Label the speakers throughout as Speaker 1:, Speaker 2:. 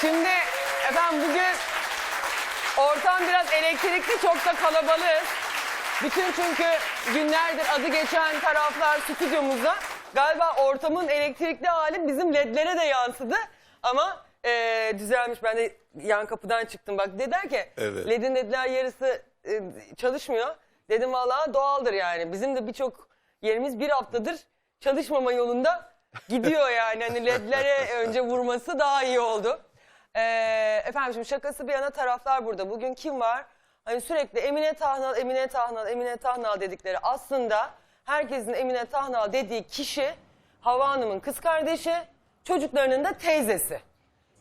Speaker 1: Şimdi efendim bugün ortam biraz elektrikli çok da kalabalığız. Bütün çünkü günlerdir adı geçen taraflar stüdyomuza. Galiba ortamın elektrikli hali bizim ledlere de yansıdı. Ama e, düzelmiş. Ben de yan kapıdan çıktım. Bak dediler ki
Speaker 2: Evet.
Speaker 1: ledin ledler yarısı e, çalışmıyor. Dedim vallahi doğaldır yani. Bizim de birçok yerimiz bir haftadır çalışmama yolunda gidiyor yani. Hani ledlere önce vurması daha iyi oldu. Ee, efendim şimdi şakası bir yana taraflar burada. Bugün kim var? Hani sürekli Emine Tahnal, Emine Tahnal, Emine Tahnal dedikleri aslında herkesin Emine Tahnal dediği kişi Hava Hanım'ın kız kardeşi, çocuklarının da teyzesi.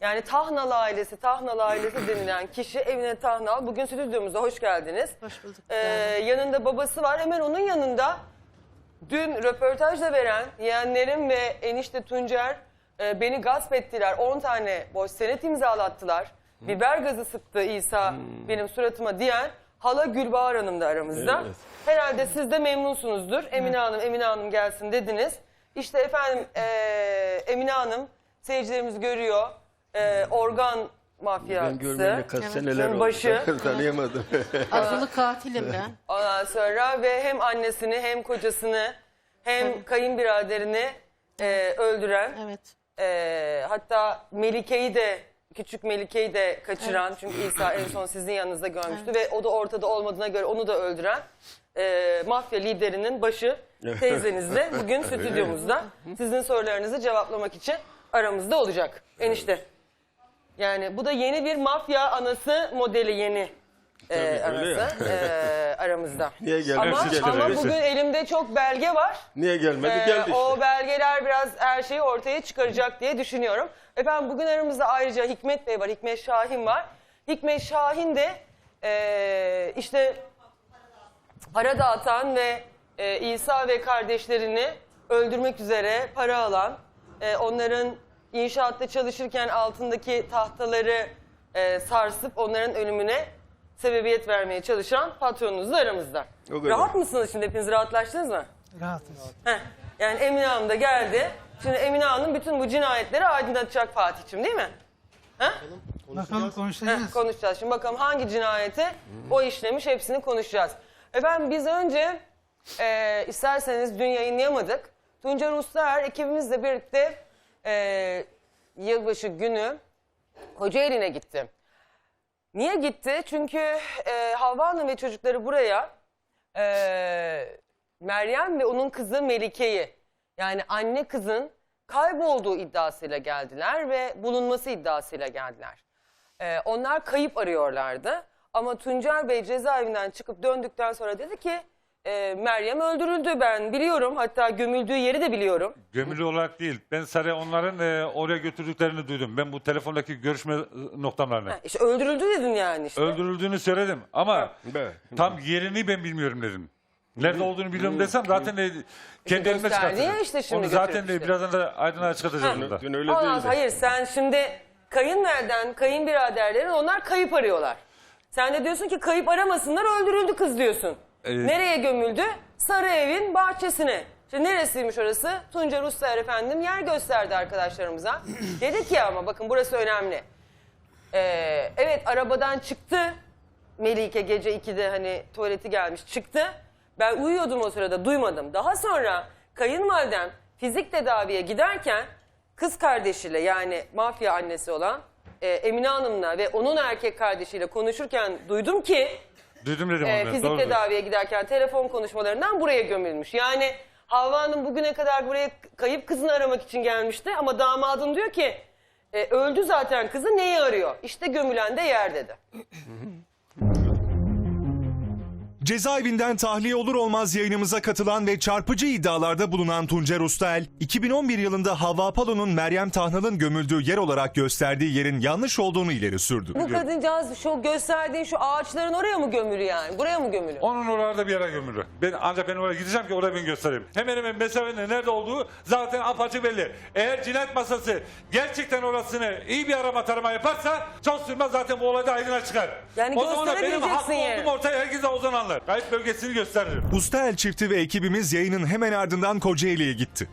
Speaker 1: Yani Tahnal ailesi, Tahnal ailesi denilen kişi Emine Tahnal. Bugün stüdyomuza hoş geldiniz.
Speaker 3: Hoş bulduk.
Speaker 1: Ee, yanında babası var. Hemen onun yanında dün röportajda veren yeğenlerim ve enişte Tuncer e, beni gasp ettiler. 10 tane boş senet imzalattılar. Biber gazı sıktı İsa benim suratıma diyen hala Gülbahar Hanım da aramızda.
Speaker 2: Evet.
Speaker 1: Herhalde siz de memnunsunuzdur. Emine Hanım, Emine Hanım gelsin dediniz. İşte efendim e, Emine Hanım seyircilerimiz görüyor. E, organ mafyası.
Speaker 2: Ben görmeyeli kaç
Speaker 3: Evet.
Speaker 2: seneler oldu.
Speaker 1: Başı.
Speaker 2: Tanıyamadım.
Speaker 3: Azılı katilim ben.
Speaker 1: Ondan sonra ve hem annesini hem kocasını hem
Speaker 3: Evet.
Speaker 1: kayınbiraderini e, öldüren
Speaker 3: Evet.
Speaker 1: e, hatta Melike'yi de küçük Melike'yi de kaçıran çünkü İsa en son sizin yanınızda görmüştü ve o da ortada olmadığına göre onu da öldüren e, mafya liderinin başı teyzeniz de bugün stüdyomuzda. sizin sorularınızı cevaplamak için aramızda olacak. Enişte. Yani bu da yeni bir mafya anası modeli yeni e,
Speaker 2: öyle
Speaker 1: arası e, aramızda.
Speaker 2: Niye gelmedi?
Speaker 1: Ama,
Speaker 2: Siz
Speaker 1: ama bugün elimde çok belge var.
Speaker 2: Niye gelmedi?
Speaker 1: Ee,
Speaker 2: Geldi işte.
Speaker 1: O belgeler biraz her şeyi ortaya çıkaracak diye düşünüyorum. Efendim bugün aramızda ayrıca Hikmet Bey var, Hikmet Şahin var. Hikmet Şahin de e, işte para dağıtan ve e, İsa ve kardeşlerini öldürmek üzere para alan, e, onların inşaatta çalışırken altındaki tahtaları e, sarsıp onların ölümüne sebebiyet vermeye çalışan patronunuz da aramızda.
Speaker 2: O kadar.
Speaker 1: Rahat mısınız şimdi hepiniz rahatlaştınız mı?
Speaker 4: Rahatız.
Speaker 1: Heh, yani Emine Hanım da geldi. Şimdi Emine Hanım bütün bu cinayetleri aydınlatacak Fatih'im değil mi? Heh?
Speaker 4: Bakalım
Speaker 1: Heh,
Speaker 4: konuşacağız.
Speaker 1: konuşacağız. Şimdi bakalım hangi cinayeti o işlemiş hepsini konuşacağız. Efendim biz önce e, isterseniz dün yayınlayamadık. Tuncer Ustaer ekibimizle birlikte e, yılbaşı günü Kocaeli'ne gitti. Niye gitti? Çünkü e, Havva Hanım ve çocukları buraya e, Meryem ve onun kızı Melike'yi yani anne kızın kaybolduğu iddiasıyla geldiler ve bulunması iddiasıyla geldiler. E, onlar kayıp arıyorlardı. Ama Tuncer Bey cezaevinden çıkıp döndükten sonra dedi ki e, Meryem öldürüldü ben biliyorum hatta gömüldüğü yeri de biliyorum.
Speaker 5: Gömülü olarak değil. Ben sadece onların e, oraya götürdüklerini duydum. Ben bu telefondaki görüşme e, noktalarını.
Speaker 1: Ha, işte öldürüldü dedin yani işte.
Speaker 5: Öldürüldüğünü söyledim ama
Speaker 2: Be.
Speaker 5: tam yerini ben bilmiyorum dedim. Nerede olduğunu biliyorum desem zaten de kendi elimle
Speaker 1: gösterdi ya
Speaker 5: çıkartırım.
Speaker 1: işte şimdi
Speaker 5: Onu zaten de
Speaker 1: işte.
Speaker 5: birazdan da aydınlığa çıkartacağız
Speaker 1: Ha.
Speaker 5: burada.
Speaker 2: Dün öyle değildi.
Speaker 1: sonra hayır sen şimdi kayınvaliden, kayınbiraderlerin onlar kayıp arıyorlar. Sen de diyorsun ki kayıp aramasınlar öldürüldü kız diyorsun.
Speaker 5: Ee,
Speaker 1: Nereye gömüldü? Sarı evin bahçesine. Şimdi neresiymiş orası? Tuncer Ustaer efendim yer gösterdi arkadaşlarımıza. Dedi ki ama bakın burası önemli. Ee, evet arabadan çıktı. Melike gece 2'de hani tuvaleti gelmiş çıktı. Ben uyuyordum o sırada duymadım. Daha sonra kayınvalidem fizik tedaviye giderken kız kardeşiyle yani mafya annesi olan e, Emine Hanım'la ve onun erkek kardeşiyle konuşurken duydum ki
Speaker 5: Duydum dedim
Speaker 1: e,
Speaker 5: onu.
Speaker 1: fizik
Speaker 5: doğrudur.
Speaker 1: tedaviye giderken telefon konuşmalarından buraya gömülmüş. Yani Havva Hanım bugüne kadar buraya kayıp kızını aramak için gelmişti ama damadım diyor ki e, öldü zaten kızı neyi arıyor? İşte gömülen de yer dedi.
Speaker 6: Cezaevinden tahliye olur olmaz yayınımıza katılan ve çarpıcı iddialarda bulunan Tuncer Ustael, 2011 yılında Havva Palo'nun Meryem Tahnal'ın gömüldüğü yer olarak gösterdiği yerin yanlış olduğunu ileri sürdü.
Speaker 1: Bu kadıncağız şu gösterdiğin şu ağaçların oraya mı gömülü yani? Buraya mı gömülü?
Speaker 5: Onun oralarda bir yere gömülü. Ben, ancak ben oraya gideceğim ki oraya ben göstereyim. Hemen hemen mesafenin nerede olduğu zaten apaçık belli. Eğer cinayet masası gerçekten orasını iyi bir arama tarama yaparsa çok sürmez zaten bu olayda aydınlığa çıkar.
Speaker 1: Yani
Speaker 5: o zaman da benim haklı
Speaker 1: yani.
Speaker 5: olduğum ortaya herkese o zaman anlar göster. Kayıp bölgesini gösteririm.
Speaker 6: Usta el çifti ve ekibimiz yayının hemen ardından Kocaeli'ye gitti.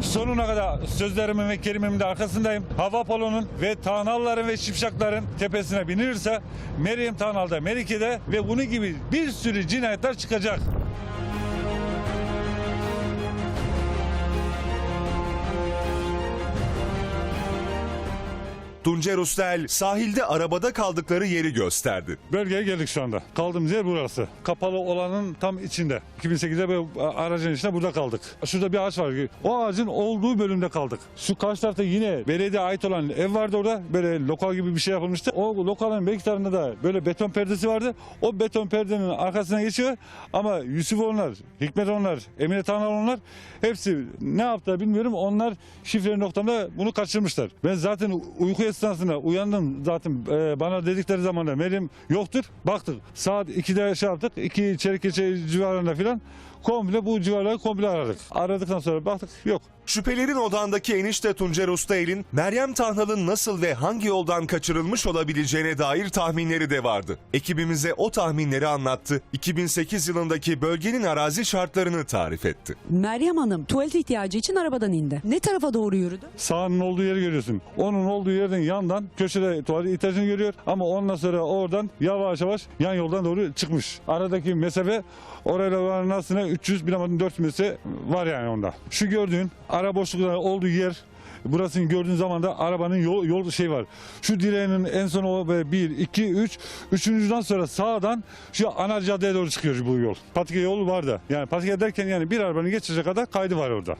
Speaker 5: Sonuna kadar sözlerimin ve kelimimin de arkasındayım. Hava polonun ve Tanalların ve Şipşakların tepesine binilirse Meryem Tanal'da, Merike'de ve bunun gibi bir sürü cinayetler çıkacak.
Speaker 6: Tuncer Ustel sahilde arabada kaldıkları yeri gösterdi.
Speaker 5: Bölgeye geldik şu anda. Kaldığımız yer burası. Kapalı olanın tam içinde. 2008'de böyle aracın içinde burada kaldık. Şurada bir ağaç var. O ağacın olduğu bölümde kaldık. Şu karşı tarafta yine belediye ait olan ev vardı orada. Böyle lokal gibi bir şey yapılmıştı. O lokalın bir iki tarafında da böyle beton perdesi vardı. O beton perdenin arkasına geçiyor. Ama Yusuf onlar, Hikmet onlar, Emine Tanrı onlar hepsi ne yaptı bilmiyorum. Onlar şifre noktamda bunu kaçırmışlar. Ben zaten uyku esnasında uyandım zaten e, bana dedikleri zaman da Meryem yoktur. Baktık saat 2'de şey yaptık. 2 çeyrek geçe civarında filan komple bu civarları komple aradık. Aradıktan sonra baktık yok.
Speaker 6: Şüphelerin odağındaki enişte Tuncer Ustael'in Meryem Tahnal'ın nasıl ve hangi yoldan kaçırılmış olabileceğine dair tahminleri de vardı. Ekibimize o tahminleri anlattı. 2008 yılındaki bölgenin arazi şartlarını tarif etti.
Speaker 2: Meryem Hanım tuvalet ihtiyacı için arabadan indi. Ne tarafa doğru yürüdü?
Speaker 5: Sağının olduğu yeri görüyorsun. Onun olduğu yerden yandan köşede tuvalet ihtiyacını görüyor ama ondan sonra oradan yavaş yavaş yan yoldan doğru çıkmış. Aradaki mesafe orayla varan arasında 300 bilamadım 400 metre var yani onda. Şu gördüğün ara boşlukları olduğu yer Burasını gördüğün zaman da arabanın yol, yol şey var. Şu direğinin en son o 1, 2, 3. Üçüncüden sonra sağdan şu ana caddeye doğru çıkıyor bu yol. Patika yolu var da. Yani patika derken yani bir arabanın geçecek kadar kaydı var orada.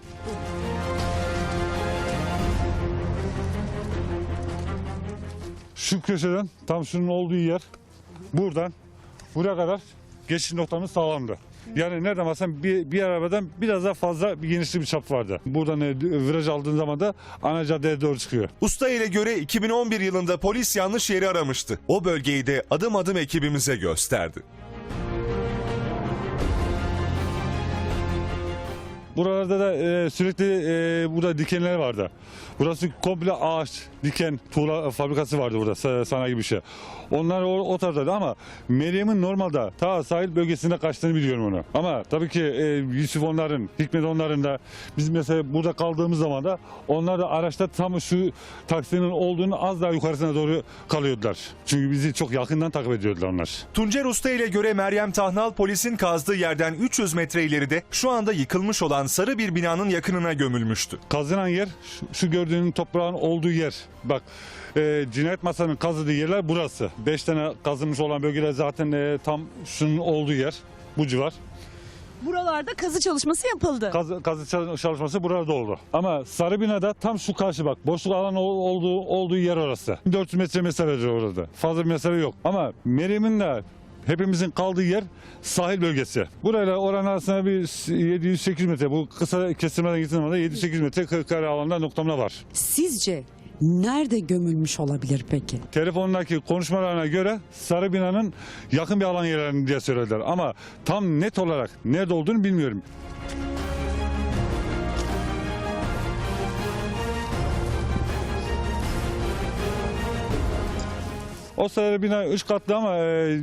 Speaker 5: Şu köşeden tam şunun olduğu yer buradan buraya kadar geçiş noktamız sağlamdı. Yani nereden baksan bir, bir arabadan biraz daha fazla bir genişli bir çap vardı. Buradan e, viraj aldığın zaman da ana caddeye doğru çıkıyor.
Speaker 6: Ustael'e göre 2011 yılında polis yanlış yeri aramıştı. O bölgeyi de adım adım ekibimize gösterdi.
Speaker 5: Buralarda da e, sürekli e, burada dikenler vardı. Burası komple ağaç, diken, tuğla fabrikası vardı burada sa- sanayi gibi bir şey. Onlar o, o taraftaydı ama Meryem'in normalde ta sahil bölgesinde kaçtığını biliyorum onu. Ama tabii ki e, Yusuf onların, Hikmet onların da biz mesela burada kaldığımız zaman da onlar da araçta tam şu taksinin olduğunu az daha yukarısına doğru kalıyordular. Çünkü bizi çok yakından takip ediyordular onlar.
Speaker 6: Tuncer Ustael'e göre Meryem Tahnal polisin kazdığı yerden 300 metre ileride şu anda yıkılmış olan sarı bir binanın yakınına gömülmüştü.
Speaker 5: Kazınan yer şu, şu gördüğün toprağın olduğu yer. Bak e, cinayet masanın kazıdığı yerler burası. Beş tane kazılmış olan bölgeler zaten e, tam şunun olduğu yer. Bu civar.
Speaker 2: Buralarda kazı çalışması yapıldı.
Speaker 5: Kazı, kazı çal- çalışması burada oldu. Ama sarı binada tam şu karşı bak. Boşluk alan ol- olduğu, olduğu yer orası. 400 metre mesafedir orada. Fazla bir mesafe yok. Ama Meryem'in de hepimizin kaldığı yer sahil bölgesi. Burayla oranın arasında bir 700-800 metre. Bu kısa kestirmeden gittiğim zaman da 700-800 metre kare- kare alanda noktamda var.
Speaker 2: Sizce nerede gömülmüş olabilir peki?
Speaker 5: Telefondaki konuşmalarına göre sarı binanın yakın bir alan yerlerinde diye söylediler. Ama tam net olarak nerede olduğunu bilmiyorum. O sarı bina üç katlı ama e,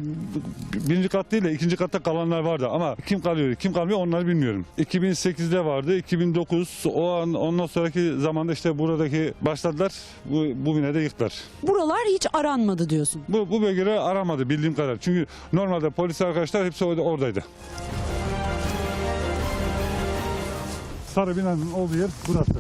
Speaker 5: birinci kat değil de ikinci katta kalanlar vardı. Ama kim kalıyor kim kalmıyor onları bilmiyorum. 2008'de vardı 2009 o an ondan sonraki zamanda işte buradaki başladılar bu, bu binada yıktılar.
Speaker 2: Buralar hiç aranmadı diyorsun.
Speaker 5: Bu, bu bölgeleri aramadı bildiğim kadar. Çünkü normalde polis arkadaşlar hepsi orada- oradaydı. Sarı binanın olduğu yer burası.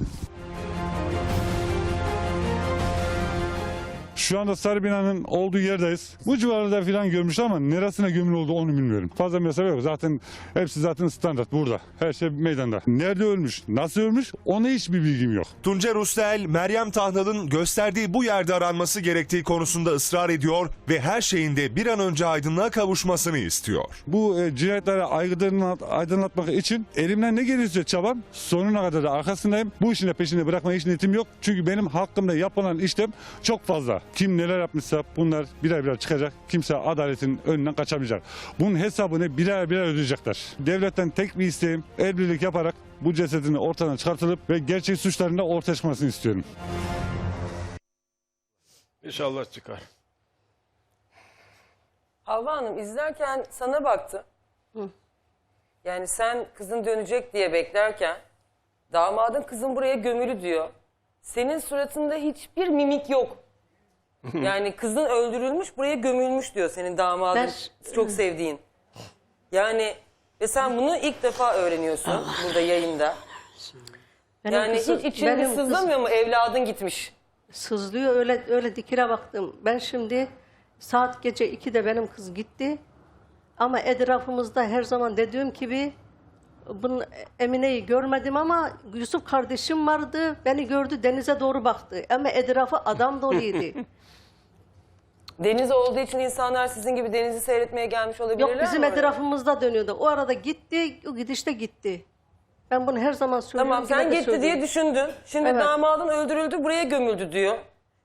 Speaker 5: Şu anda Sarı Bina'nın olduğu yerdeyiz. Bu civarda falan görmüş ama neresine gömülü oldu onu bilmiyorum. Fazla mesafe yok. Zaten hepsi zaten standart burada. Her şey meydanda. Nerede ölmüş, nasıl ölmüş ona hiçbir bilgim yok.
Speaker 6: Tuncer Ustel, Meryem Tahnal'ın gösterdiği bu yerde aranması gerektiği konusunda ısrar ediyor ve her şeyin de bir an önce aydınlığa kavuşmasını istiyor.
Speaker 5: Bu e, cinayetleri aydınlat, aydınlatmak için elimden ne gelirse çabam sonuna kadar da arkasındayım. Bu işin de peşinde bırakmaya hiç niyetim yok. Çünkü benim hakkımda yapılan işlem çok fazla. Kim neler yapmışsa bunlar birer birer çıkacak. Kimse adaletin önünden kaçamayacak. Bunun hesabını birer birer ödeyecekler. Devletten tek bir isteğim el birlik yaparak bu cesedini ortadan çıkartılıp ve gerçek suçların da ortaya çıkmasını istiyorum.
Speaker 4: İnşallah çıkar.
Speaker 1: Havva Hanım izlerken sana baktı. Yani sen kızın dönecek diye beklerken Damadın kızın buraya gömülü diyor. Senin suratında hiçbir mimik yok. Yani kızın öldürülmüş buraya gömülmüş diyor senin damadın
Speaker 3: Ben-
Speaker 1: çok sevdiğin. Yani ve sen bunu ilk defa öğreniyorsun burada yayında.
Speaker 3: Benim
Speaker 1: Yani
Speaker 3: kızım-
Speaker 1: hiç için
Speaker 3: benim kız
Speaker 1: sızlamıyor mu evladın gitmiş?
Speaker 3: Sızlıyor öyle öyle dikine baktım. Ben şimdi saat gece 2'de benim kız gitti. Ama etrafımızda her zaman dediğim gibi bunun Emine'yi görmedim ama Yusuf kardeşim vardı. Beni gördü denize doğru baktı. Ama etrafı adam doluydu.
Speaker 1: Deniz olduğu için insanlar sizin gibi denizi seyretmeye gelmiş olabilirler
Speaker 3: Yok bizim
Speaker 1: mi oraya?
Speaker 3: etrafımızda dönüyordu. O arada gitti, o gidişte gitti. Ben bunu her zaman söylüyorum.
Speaker 1: Tamam sen
Speaker 3: yine de
Speaker 1: gitti diye
Speaker 3: söylüyorum.
Speaker 1: düşündün. Şimdi
Speaker 3: Evet.
Speaker 1: damadın öldürüldü buraya gömüldü diyor.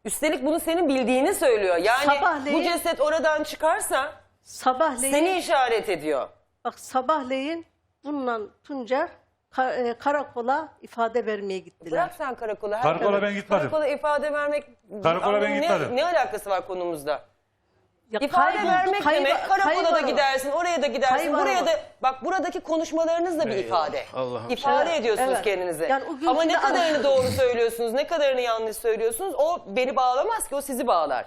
Speaker 1: Üstelik bunu senin bildiğini söylüyor. Yani
Speaker 3: Sabahleyin-
Speaker 1: bu ceset oradan çıkarsa
Speaker 3: Sabahleyin,
Speaker 1: seni işaret ediyor.
Speaker 3: bak sabahleyin bununla Tuncer karakola ifade vermeye gittiler.
Speaker 1: Bırak sen karakola. her-
Speaker 5: Karakola ben gitmedim.
Speaker 1: Karakola ifade vermek...
Speaker 5: Karakola ben
Speaker 1: ne-
Speaker 5: gitmedim.
Speaker 1: Ne, alakası var konumuzda?
Speaker 3: Ya
Speaker 1: İfade
Speaker 3: kayboldu,
Speaker 1: vermek
Speaker 3: kayba-
Speaker 1: demek karakola da gidersin, oraya da gidersin,
Speaker 3: Kayba-
Speaker 1: buraya da... Bak buradaki konuşmalarınız da bir ifade.
Speaker 4: Allah'ım.
Speaker 1: İfade
Speaker 3: Evet,
Speaker 1: ediyorsunuz
Speaker 3: evet.
Speaker 1: kendinizi.
Speaker 3: Yani o gün
Speaker 1: Ama ne
Speaker 3: şimdi-
Speaker 1: kadarını doğru söylüyorsunuz, ne kadarını yanlış söylüyorsunuz o beni bağlamaz ki o sizi bağlar.